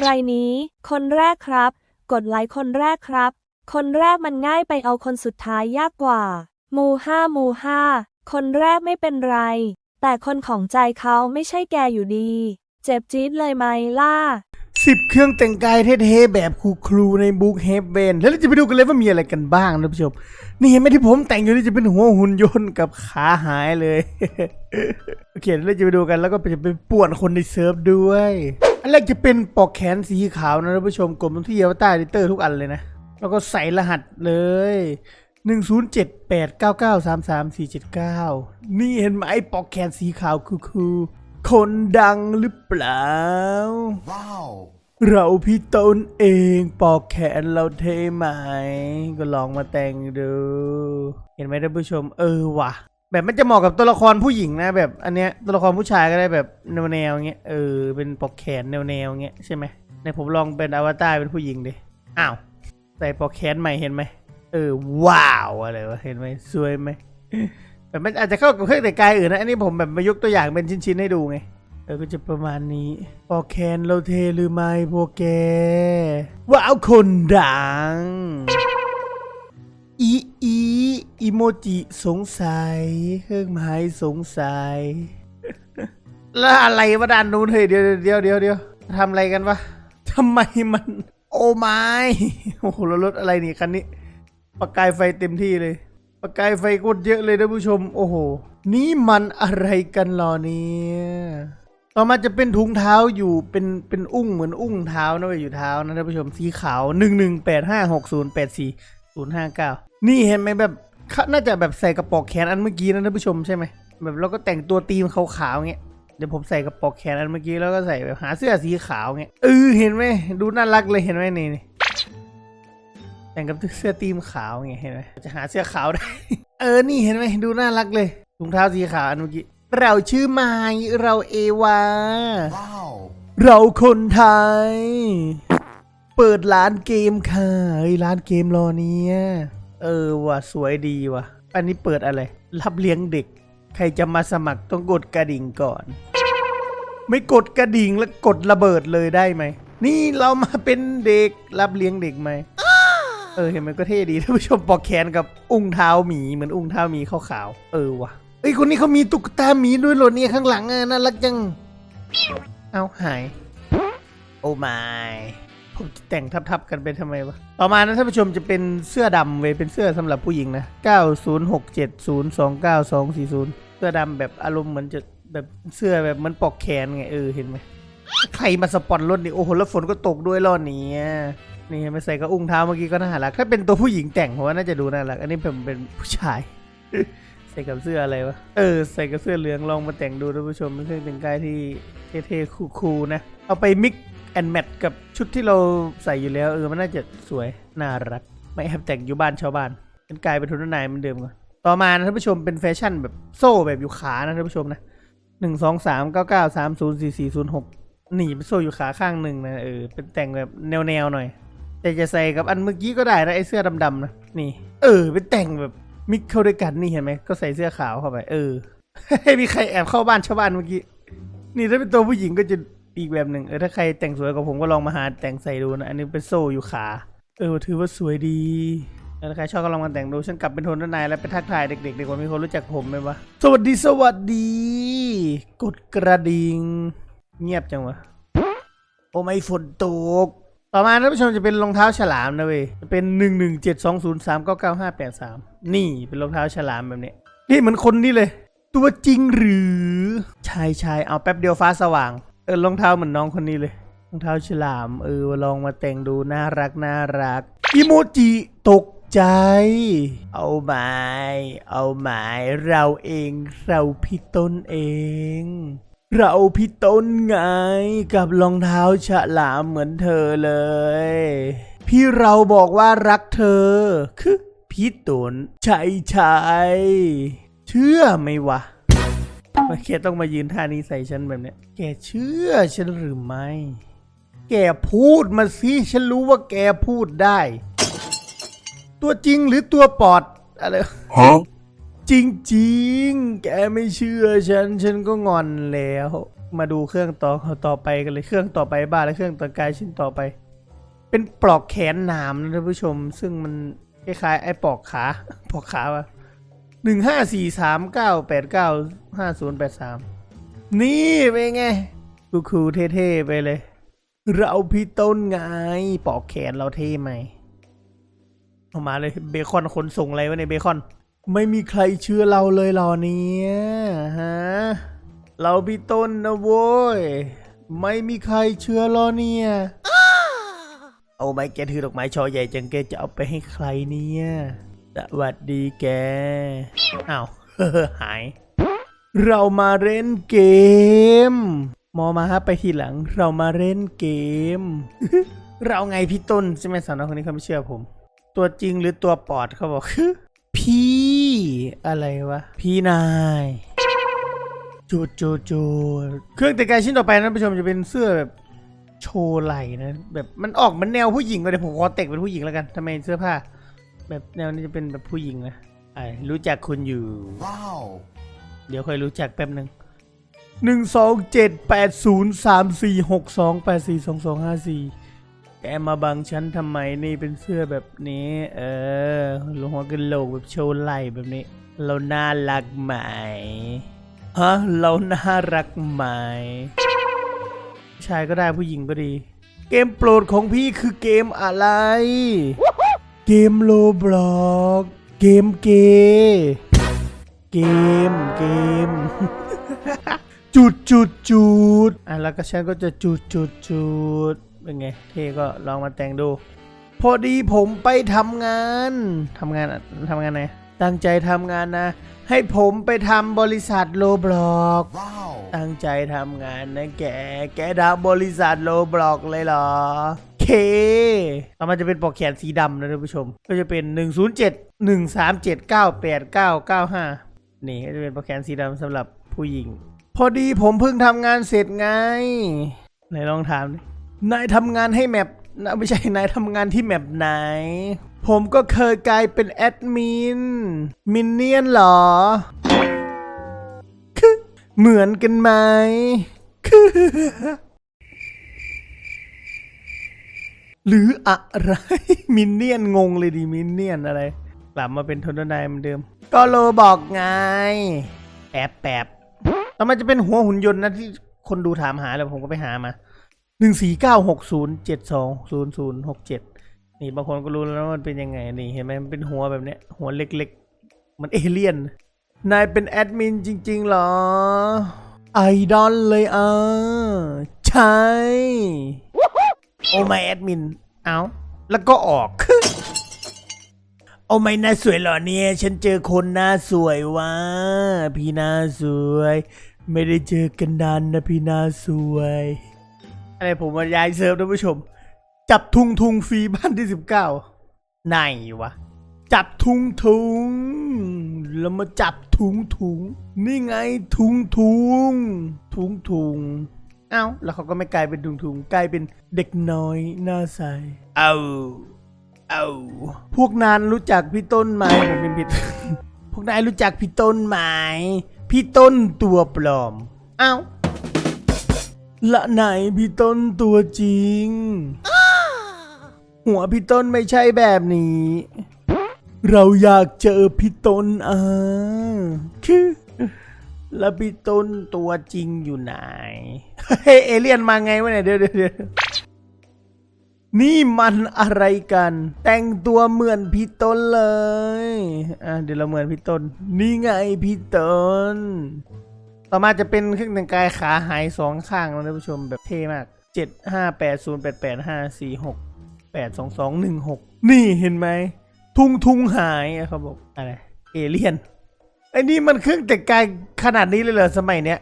อะไรนี้ คนแรกครับ กดไลค์คนแรกครับ คนแรกมันง่ายไปเอาคนสุดท้ายยากกว่า มูห้ามูห้า คนแรกไม่เป็นไร แต่คนของใจเขาไม่ใช่แกอยู่ดี เจ็บจี๊ดเลยไหมล่ะสิบเครื่องแต่งกายเท่ๆแบบครูครูๆในบุ๊กเฮฟเวนแล้วเราจะไปดูกันเลยว่ามีอะไรกันบ้างนะผู้ชม นี่เห็นไหมที่ผมแต่งอยู่นี่จะเป็นหัวหุ่นยนต์กับขาหายเลย โอเคเราจะไปดูกันแล้วก็จะไปป่วนคนในเซิร์ฟด้วย แรกจะเป็นปลอกแขนสีขาวนะท่านผู้ชมกดลงที่อวตารดิเตอร์ทุกอันเลยนะ แล้วก็ใส่รหัสเลย107899334479นี่เห็นไหมปลอกแขนสีขาวคือๆคนดังหรือเปล่า Wow. เราพี่ต้นเองปอกแขนเราเท่ไหม ก็ลองมาแต่งดู เห็นไหมท่านผู้ชม เออว่ะ แบบมันจะเหมาะกับตัวละครผู้หญิงนะ แบบอันเนี้ยตัวละครผู้ชายก็ได้แบบแนวแนวๆเงี้ยเออเป็นปอกแขนแนวแนวๆเงี้ยใช่ไหมในผมลองเป็นอวตารเป็นผู้หญิงดิอ้าวใส่ปอกแขนใหม่เห็นไหมเออว้าวอะไรวะเห็นไหมสวยไหมแบบมันอาจจะเข้ากับเครื่องแต่งกายอื่นนะอันนี้ผมแบบมายกตัวอย่างเป็นชิ้นๆให้ดูไงเออก็จะประมาณนี้ปอแคนเราเทหรือไม่พวกแกว้าวคนดังอีอี อีโมจิสงสัยเครื่องหมายสงสัย แล้วอะไรวะด้านนู้นเฮ้ยเดี๋ยวเดี๋ยวเดี๋ยวเดี๋ยวทำอะไรกันวะทำไมมัน โอ้ไม่โอ้โหแล้วรถอะไรนี่คันนี้ ประกายไฟเต็มที่เลย ประกายไฟโคตรเยอะเลยนะผู้ชม โอ้โห นี่มันอะไรกันเหรอเนี่ยต่อมาจะเป็นถุงเท้าอยู่เป็นเป็นอุ้งเหมือนอุ้งเท้านะเว้ยอยู่เท้านะท่านผู้ชมสีขาวหนึ่งหนึ่งแปดห้าหกศูนย์แปดสี่ศูนย์ห้าเก้านี่เห็นไหมแบบ เขาน่าจะแบบใส่กระปอกแขนอันเมื่อกี้นะท่านผู้ชมใช่ไหมแบบเราก็แต่งตัวตีมขาวๆเงี้ยเดี๋ยวผมใส่กระปอกแขนอันเมื่อกี้แล้วก็ใส่แบบหาเสื้อสีขาวเงี้ยเออเห็นไหมดูน่ารักเลยเห็นไหมนี่นี่แต่งกับเสื้อตีมขาวไงเห็นไหมจะหาเสื้อขาวได้ เออนี่เห็นไหมดูน่ารักเลยถุงเท้าสีขาวอันเมื่อกี้เราชื่อไมายเราเอวา Wow. เราคนไทย เปิดร้านเกมค่ะเฮ้ยร้านเกมรอเนี้ย เออว่ะสวยดีว่ะ อันนี้เปิดอะไร รับเลี้ยงเด็ก ใครจะมาสมัครต้องกดกระดิ่งก่อน ไม่กดกระดิ่งแล้วกดระเบิดเลยได้ไหม นี่เรามาเป็นเด็กรับเลี้ยงเด็กไหมเออเห็นมันก็เท่ดีท่านผู้ชมปอกแขนกับอุ้งเท้าหมีเหมือนอุ้งเท้าหมีขาวๆเออว่ะเอ้คนนี้เขามีตุ๊กตาหมีด้วยหรอเนี่ยข้างหลังอะน่ารักจัง เอาหาย โอ้ไม่ ผมจะแต่งทับๆกันไปทำไมวะ ต่อมานะท่านผู้ชมจะเป็นเสื้อดำเว้ยเป็นเสื้อสำหรับผู้หญิงนะ 9067029240 เสื้อดำแบบอารมณ์เหมือนจะแบบเสื้อแบบเหมันปอกแขนไงเออเห็นไหมใครมาสปอนรถนี่โอ้โหแล้วฝนก็ตกด้วยรอดนี้นี่ไม่ใส่กระอุ้งเท้าเมื่อกี้ก็น่ารักถ้าเป็นตัวผู้หญิงแต่งผมว่าน่าจะดูน่ารักอันนี้ผมเป็นผู้ชายใส่กับเสื้ออะไรวะ เออ ใส่กับเสื้อเหลืองลองมาแต่งดูท่านผู้ชมเป็นเครื่องแต่งกายที่เท่ๆคูลๆนะ เอาไปมิก อนแมทกับชุดที่เราใส่อยู่แล้วเออมันน่าจะสวย น่ารัก ไม่แอบแต่งอยู่บ้านชาวบ้านเป็นกลายเป็นทุนนายเหมือนเดิมก่อนต่อมานะท่านผู้ชมเป็นแฟชั่นแบบโซ่แบบอยู่ขานะท่านผู้ชมนะหนึ่งสองสามเก้าเก้าสามศูนย์สี่สี่ศูนย์หกหนีไปโซ่อยู่ขาข้างหนึ่งนะเออเป็นแต่งแบบแนวๆหน่อย แต่จะใส่กับอันเมื่อกี้ก็ได้นะไอเสื้อดำๆนะนี่ เออเป็นแต่งแบบมิกเข้าด้วยกันนี่เห็นไหมก็ใส่เสื้อขาวเข้าไป เออให้มีใครแอบเข้าบ้านชาวบ้านเมื่อกี้นี่ถ้าเป็นตัวผู้หญิงก็จะ อีกแบบหนึ่งเออถ้าใครแต่งสวยกว่าผมก็ลองมาหาแต่งใส่ดูนะ อันนี้เป็นโซ่อยู่ขา เออถือว่าสวยดีแล้วถ้าใครชอบก็ลองมาแต่งดูฉันกลับเป็นโทนด้านในแล้วไปทักทายเด็กๆดีกว่ามีคนรู้จักผมไหมวะสวัสดีสวัสดี กดกระดิ่งเงียบจังวะโอ้ไม่ฝนตกต่อมาท่านผู้ชมจะเป็นรองเท้าฉลามนะเว้ยจะเป็นหนึ่งหนึ่งเจ็ดสองศูนย์สามเก้าเก้าห้าแปดสามนี่เป็นรองเท้าฉลามแบบนี้นี่เหมือนคนนี่เลย ตัวจริงหรือชายชายเอาแป๊บเดียวฟ้าสว่าง เออรองเท้าเหมือนน้องคนนี้เลยรองเท้าฉลาม เออลองมาแต่งดูน่ารักน่ารักอิโมจิตกใจ เอาไม้เอาไม้เราเองเราพี่ต้นเอง เราพี่ต้นไง กับรองเท้าฉลามเหมือนเธอเลย พี่เราบอกว่ารักเธอ คือพี่ตุนใช่ใช่เชื่อไหมวะ ไม่แกต้องมายืนท่านี้ใส่ฉันแบบเนี้ย แกเชื่อฉันหรือไม่ แกพูดมาสิ ฉันรู้ว่าแกพูดได้ ตัวจริงหรือตัวปอดอะไร Huh? จริงๆ แกไม่เชื่อฉัน ฉันก็งอนแล้ว มาดูเครื่องต่อต่อไปกันเลย เครื่องต่อไปบ้าและเครื่องแต่งกายชิ้นต่อไป เป็นปลอกแขนหนามนะท่านผู้ชม ซึ่งมันคล้ายๆไอ้ปลอกขา ปลอกขาวะ หนึ่งห้าสี่สามเก้าแปดเก้าห้าศูนย์แปดสามนี่เป็นไงคูคูลๆเท่ๆไปเลย เราพี่ต้นไงปลอกแขนเราเท่ไหมเอามาเลยเบคอนขนส่งอะไรวะในยเบคอน ไม่มีใครเชื่อเราเลยเหรอเนี่ยฮะเราพี่ต้นนะโว้ยไม่มีใครเชื่อหรอเนี่ยเอาไหมแกถือดอกไม้ช่อใหญ่จังแกจะเอาไปให้ใครเนี่ยส วัสดีแก อ้าว หาย เรามาเล่นเกม มอมาฮะไปทีหลัง เรามาเล่นเกม เราไงพี่ต้นใช่ไหมสาวน้อยคนนี้เขาไม่เชื่อผม ตัวจริงหรือตัวปอดเขาบอก พี่อะไรวะ พี่นายจูดจูดจูดเครื่องแต่งกายชิ้นต่อไปนะท่านผู้ชมจะเป็นเสื้อแบบโชว์ไหล่นะ แบบมันออกมันแนวผู้หญิงเลยผมขอแต่งเป็นผู้หญิงแล้วกันทำไมเสื้อผ้า แบบแนวนี้จะเป็นแบบผู้หญิงนะไอ้รู้จักคุณอยู่ Wow. เดี๋ยวค่อยรู้จักแป๊บหนึ่งหนึ่งสองเจ็ดแปดศูนย์สามสี่หกสองแปดสี่สองสองห้าสี่แกมาบังฉันทำไมนี่เป็นเสื้อแบบนี้ เออลงหัวกระโหลกแบบโชว์ไหล่แบบนี้ เราน่ารักไหมฮะเราน่ารักไหมผู้ชายก็ได้ผู้หญิงก็ดี เกมโปรดของพี่คือเกมอะไร เกมโลบล็อกเกมเกย์เกมเกม จุดจุดจุดอะแล้วก็ฉันก็จะจุดจุดจุดเป็นไงเท่ก็ลองมาแต่งดู พอดีผมไปทำงานทำงานอะทำงานไหนตั้งใจทำงานนะ ให้ผมไปทำบริษัทโลบล็อก Wow. ตั้งใจทำงานนะแก แกทำบริษัทโลบล็อกเลยเหรอ เคต่อมาจะเป็นปลอกแขนสีดำนะท่านผู้ชม ก็จะเป็น 107 137 98 995 นี่ก็จะเป็นปลอกแขนสีดำสำหรับผู้หญิง พอดีผมเพิ่งทำงานเสร็จไงไหนลองถามดินายทำงานให้แมปนะไม่ใช่นายทำงานที่แมปไหน ผมก็เคยกลายเป็นแอดมิน มินเนี่ยนเหรอ เหมือนกันไหม หรืออะไร มินเนี่ยนงงเลยดิมินเนี่ยนอะไร กลับมาเป็นทนนายเหมือนเดิม ก็โลบอกไงแป๊บแปบแล้วมันจะเป็นหัวหุ่นยนต์นะที่คนดูถามหาแล้วผมก็ไปหามาหนึ่งสี่เก้าหกศูนย์เจ็ดสองศูนย์ศูนย์หกเจ็ดนี่บางคนก็รู้แล้วว่ามันเป็นยังไงนี่เห็นไหมมันเป็นหัวแบบเนี้ย หัวเล็กๆ มันเอเลี่ยน นายเป็นแอดมินจริงๆเหรอ ไอดอลเลยอะใช่ โอ้ไม่แอดมิน เอา แล้วก็ออก โอ้ไม่น่าสวยเหรอเนี่ย ฉันเจอคนหน้าสวยวะพี่หน้าสวย ไม่ได้เจอกันนานนะพี่หน้าสวย อะไรผมมายายเซิร์ฟท่านผู้ชม จับทุงทุงฟรีบ้านที่สิบเก้าไหนวะ จับทุงทุง แล้วมาจับทุงทุง นี่ไงทุงทุง ทุงทุง เอ้า แล้วเขาก็ไม่กลายเป็นทุงทุงกลายเป็นเด็กน้อยหน้าใส เอา เอา พวกนานรู้จักพี่ต้นไหมผมเป็นผิด พวกนายรู้จักพี่ต้นไหม พี่ต้นตัวปลอม เอ้า ละไหนพี่ต้นตัวจริง หัวพี่ต้นไม่ใช่แบบนี้ เราอยากเจอพี่ต้นอะคือ แล้วพี่ต้นตัวจริงอยู่ไหน เฮ้เอเลี่ยนมาไงวะเนี่ยเดี๋ยวเดี๋ยวเดี๋ยวนี่มันอะไรกัน แต่งตัวเหมือนพี่ต้นเลย อะเดี๋ยวเราเหมือนพี่ต้น นี่ไงพี่ต้น ต่อมาจะเป็นเครื่องแต่งกายขาหายสองข้างนะท่านผู้ชมแบบเท่มากเจ็ดห้าแปดศูนย์แปดแปดห้าสี่หกแปดสองสองหนึ่งหกนี่เห็นไหม ทุ่งทุ่งหายเขาบอกอะไร เอเลี่ยน ไอ้นี่มันเครื่องแต่งกายขนาดนี้เลยเหรอสมัยเนี้ย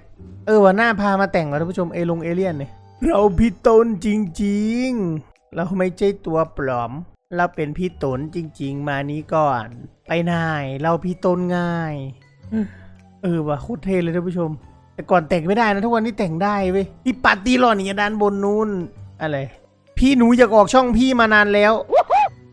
เออว่าหน้าพามาแต่งเหรอท่านผู้ชมเอลงเอเลี่ยนเนี่ย เราพี่ตนจริงๆ เราไม่ใช่ตัวปลอม เราเป็นพี่ตนจริง ๆ มานี้ก่อน ไปไหนเราพี่ตนง่าย เออว่ะโคตรเท่เลยท่านผู้ชม แต่ก่อนแต่งไม่ได้นะทุกวันนี้แต่งได้เว้ยพี่ปาร์ตี้หล่อนี่ด้านบนนู้นอะไร พี่หนูอยากออกช่องพี่มานานแล้ว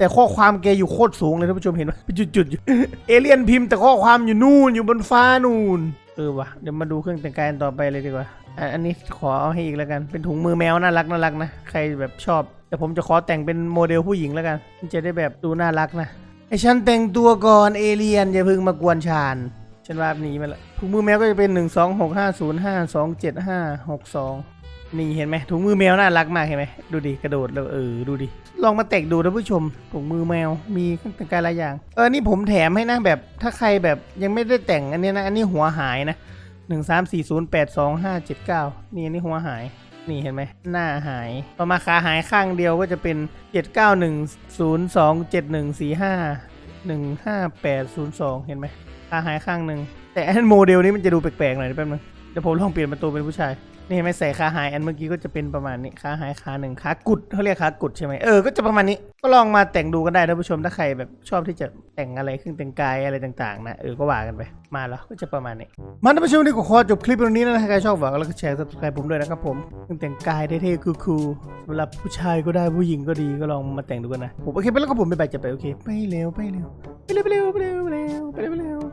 แต่ข้อความแกอยู่โคตรสูงเลยท่านผู้ชมเห็นไหมเป็นจุดๆอยู่เอเลี่ยนพิมพ์แต่ข้อความอยู่นู่นอยู่บนฟ้านู่นเออวะเดี๋ยวมาดูเครื่องแต่งกายต่อไปเลยดีกว่าอันนี้ขอเอาให้อีกแล้วกันเป็นถุงมือแมวน่ารักน่ารักนะใครแบบชอบ แต่ผมจะขอแต่งเป็นโมเดลผู้หญิงแล้วกันจะได้แบบดูน่ารักนะไอฉันแต่งตัวก่อนเอเลียนอย่าเพิ่งมากวนชานฉันว่าหนีมาละถุงมือแมวก็จะเป็น1 2 6 5 0 5 2 7 5 6 2นี่เจ็ดห็ นี่เห็นไหมถุงมือแมวน่ารักมากเห็นไหมดูดิกระโดดแล้วเออดูดิลองมาแตกดูนะผู้ชมถุงมือแมวมีเครื่องแต่งกายหลายอย่าง เออนี่ผมแถมให้นะแบบถ้าใครแบบยังไม่ได้แต่งอันนี้นะอันนี้หัวหายนะหนึ่งสามสี่ศูนย์แปดสองห้าเจ็ดเก้านี่อันนี้หัวหายนี่เห็นไหมหน้าหายพอมาขาหายข้างเดียวก็จะเป็นเจ็ดเก้าหนึ่งศูนย์สองเจ็ดหนึ่งสี่ห้าหนึ่งห้าแปดศูนย์สองเห็นไหมขาหายข้างหนึ่งแต่อันโมเดลนี้มันจะดูแปลกๆหน่อยแป๊บนึงเดี๋ยวผมลองเปลี่ยนป็นตัวเป็นผู้ชาย นี่ไม่ใส่ขาหายอันเมื่อกี้ก็จะเป็นประมาณนี้ขาหายขาหนึ่งขากุดเขาเรียกขากุดใช่ไหมเออก็จะประมาณนี้ก็ลองมาแต่งดูกันได้ท่านผู้ชมถ้าใครแบบชอบที่จะแต่งอะไรขึ้นแต่งกายอะไรต่างๆนะเออก็ว่ากันไปมาแล้วก็จะประมาณนี้มาท่านผู้ชมนี่ก็ขอจบคลิปวันนี้นะถ้าใครชอบบอกแล้วก็แชร์ซับสไครป์ผมด้วยนะครับผมเครื่งแต่งกายเท่ๆคูลๆสำหรับผู้ชายก็ได้ผู้หญิงก็ดีก็ลองมาแต่งดูกันนะผมโอเคไปแล้วก็ผมไปไปจะไปโอเคไปเร็วไปเร็วไปเร็วไปเร็วไปเร็วไปเร็ว